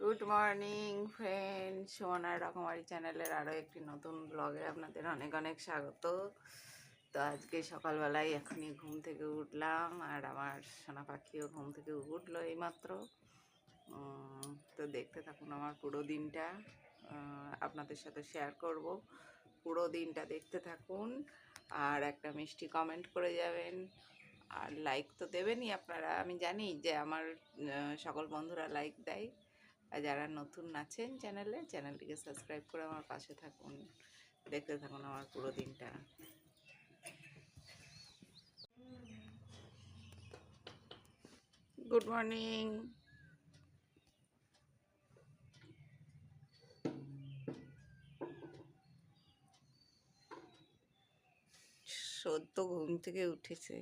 Good morning friend সুমনার রকমারি চ্যানেলের আরও একটি নতুন ব্লগে আপনাদের অনেক অনেক স্বাগত। তো আজকে সকালবেলায় এখনই ঘুম থেকে উঠলাম আর আমার সোনা পাখিও ঘুম থেকে উঠল এইমাত্র। তো দেখতে থাকুন আমার পুরো দিনটা। আপনাদের সাথে শেয়ার করব। পুরো দিনটা দেখতে থাকুন আর একটা মিষ্টি কমেন্ট করে যাবেন। আর লাইক তো দেবেনই আপনারা। আমি জানি যে আমার সকল বন্ধুরা লাইক দেয়। আর যারা নতুন আছেন চ্যানেলে, চ্যানেলটিকে সাবস্ক্রাইব করে আমার পাশে থাকুন। দেখতে থাকুন আমার পুরো দিনটা। গুড মর্নিং সদ্য ঘুম থেকে উঠেছে।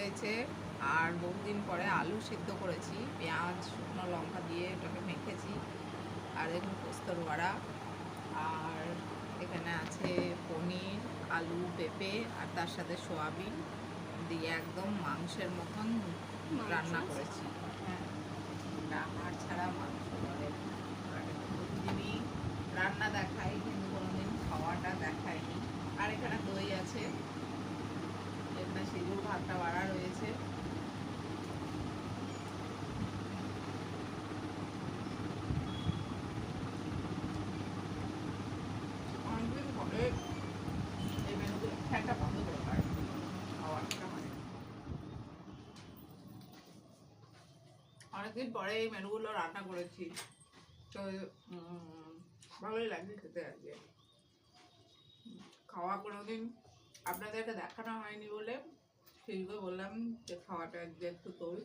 হয়েছে। আর বহুদিন পরে আলু সিদ্ধ করেছি পেঁয়াজ শুকনো লঙ্কা দিয়ে ওটাকে মেখেছি। আর দেখুন পোস্তর বড়া। আর এখানে আছে পনির আলু পেঁপে আর তার সাথে সোয়াবিন দিয়ে একদম মাংসের মতন রান্না করেছি। হ্যাঁ। হাড় ছাড়া মাংস বলে। আর প্রতিদিনই রান্না দেখাই কিন্তু কোনোদিন খাওয়াটা দেখায়নি আর এখানে দই আছে। এখানে সিঁদুর ভাতটা বাড়া রয়েছে। মানে। অনেকদিন পরে এই মেনুগুলো রান্না করেছি, তো ভালোই লাগছে খেতে আজকে খাওয়া কোনোদিন আপনাদেরকে দেখানো হয়নি বলে সেইগুলো বললাম যে খাওয়াটা একটু তোল।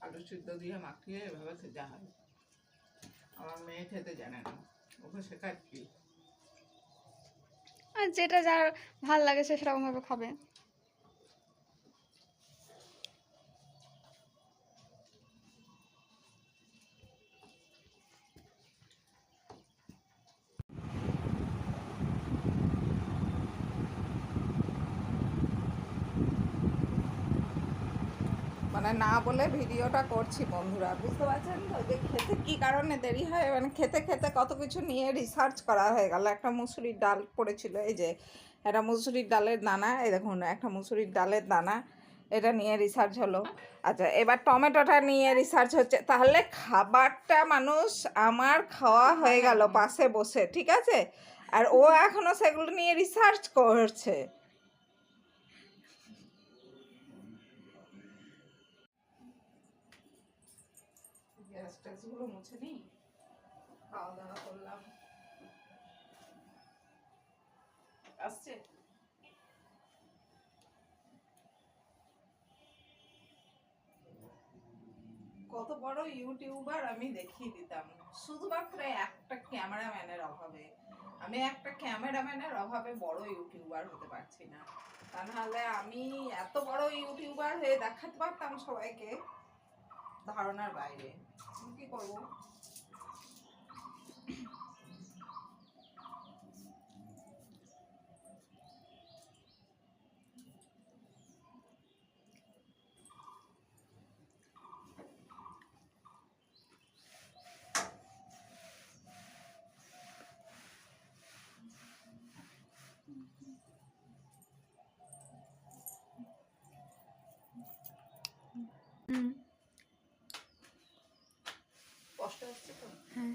আলু সিদ্ধ দিয়ে মাখিয়ে এভাবে খেতে হয়। আমার মেয়ে খেতে জানে না। ওকে শেখাচ্ছি। আর যেটা যার ভালো লাগে সে সেরকমভাবে খাবে। মানে না বলে ভিডিওটা করছি বন্ধুরা, বুঝতে পারছেন তো? যে খেতে কী কারণে দেরি হয়? মানে খেতে খেতে কত কিছু নিয়ে রিসার্চ করা হয়ে গেল। একটা মুসুরির ডাল পড়েছিল এই যে একটা মুসুরির ডালের দানা, এই দেখুন, একটা মুসুরির ডালের দানা, এটা নিয়ে রিসার্চ হলো। আচ্ছা এবার টমেটোটা নিয়ে রিসার্চ হচ্ছে। তাহলে খাবারটা মানুষ আমার খাওয়া হয়ে গেল, পাশে বসে, ঠিক আছে? আর ও এখনও সেগুলো নিয়ে রিসার্চ করছে। ট্যাসগুলো মুছে নিই? খাওয়া দাওয়া করলাম। আসছে? কত বড় ইউটিউবার আমি দেখিয়ে দিতাম। শুধুমাত্র একটা ক্যামেরাম্যানের অভাবে। আমি একটা ক্যামেরাম্যানের অভাবে বড় ইউটিউবার হতে পারছি না। তা নাহলে আমি এত বড় ইউটিউবার হয়ে দেখাতে পারতাম সবাইকে ধারণার বাইরে। আমি কি করব হুম কষ্ট হচ্ছে তো হ্যাঁ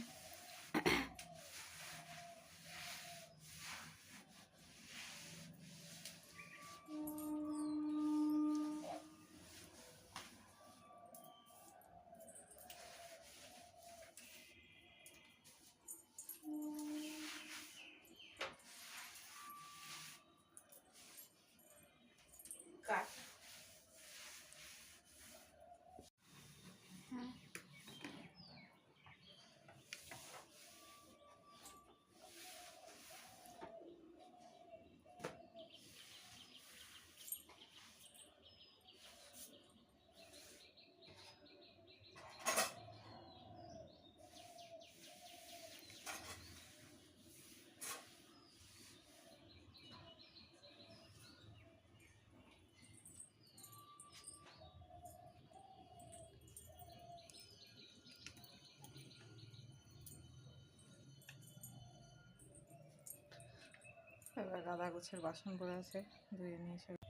কাট হ্যাঁ এবার গাদা গোছের বাসন পড়ে আছে ধুয়ে নিয়ে এসে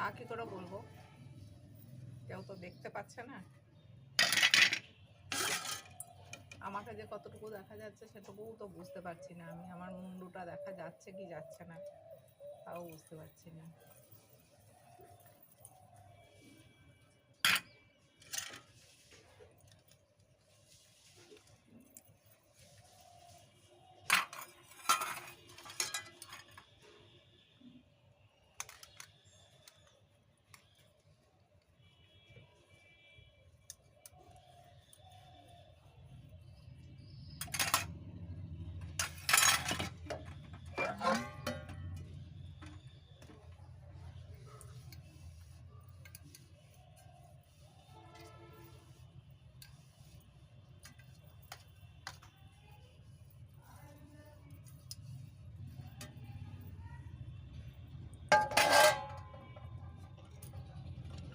তা কি করে বলব? কেউ তো দেখতে পাচ্ছে না। আমাকে যে কতটুকু দেখা যাচ্ছে সেটুকুও তো বুঝতে পারছি না আমি। আমার মুন্ডুটা দেখা যাচ্ছে কি যাচ্ছে না, তাও বুঝতে পারছি না।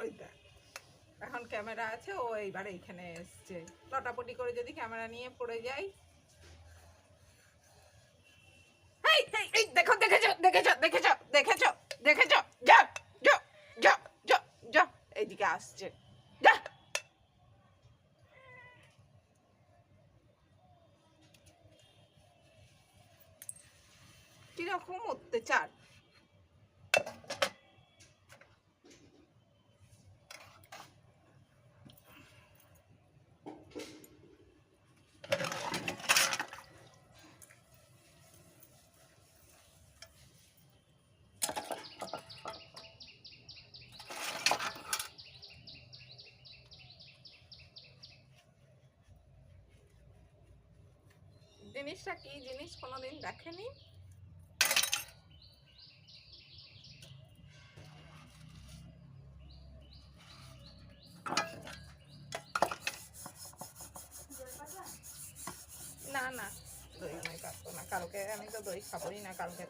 ওই দেখ। এখন ক্যামেরা আছে, ও এইবার এইখানে এসছে। লটাপটি করে যদি ক্যামেরা নিয়ে পড়ে যাই। দেখো, দেখেছ দেখেছ দেখেছ দেখেছ দেখেছ যা যা, এইদিকে আসছে। যা। কীরকম অত্যাচার। জিনিসটা কি জিনিস কোনোদিন দেখেনি? না না, দই আমি কাটতো না, কালকে আমি তো দই খাবোই না, কালকে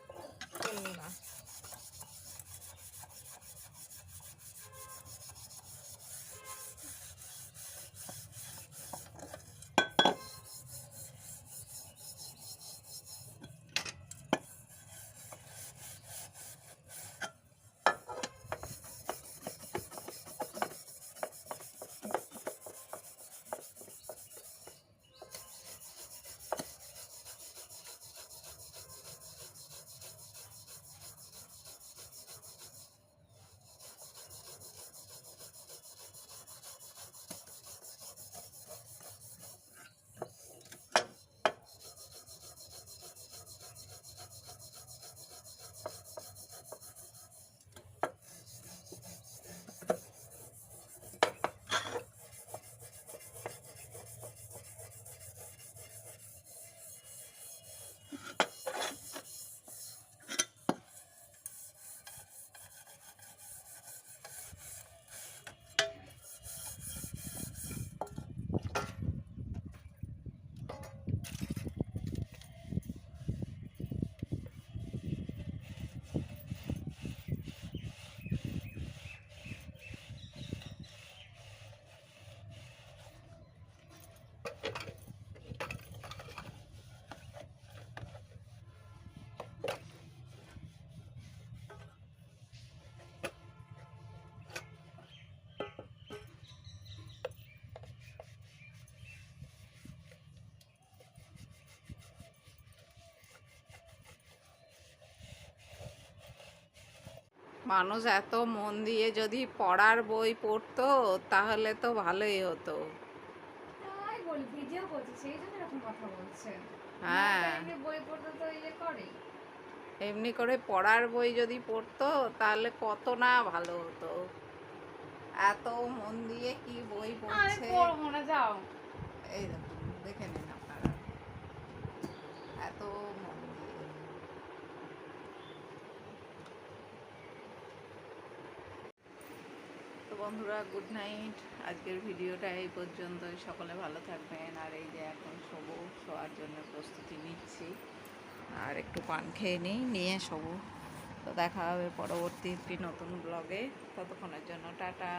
মানুষ এত মন দিয়ে যদি পড়ার বই পড়তো তাহলে তো ভালোই হতো। হ্যাঁ। এমনি ইয়ে করে পড়ার বই যদি পড়তো তাহলে কত না ভালো হতো। এত মন দিয়ে কি বই পড়ছে? এই দেখুন দেখে নিন আপনারা এত মন দিয়ে তো বন্ধুরা গুড নাইট আজকের ভিডিওটা এই পর্যন্তই। সকলে ভালো থাকবেন। আর এই যে এখন শোবো, শোয়ার জন্য প্রস্তুতি নিচ্ছি। আর একটু পান খেয়ে নিই, নিয়ে শোবো। তো দেখা হবে পরবর্তী একটি নতুন ব্লগে ততক্ষণের জন্য টাটা।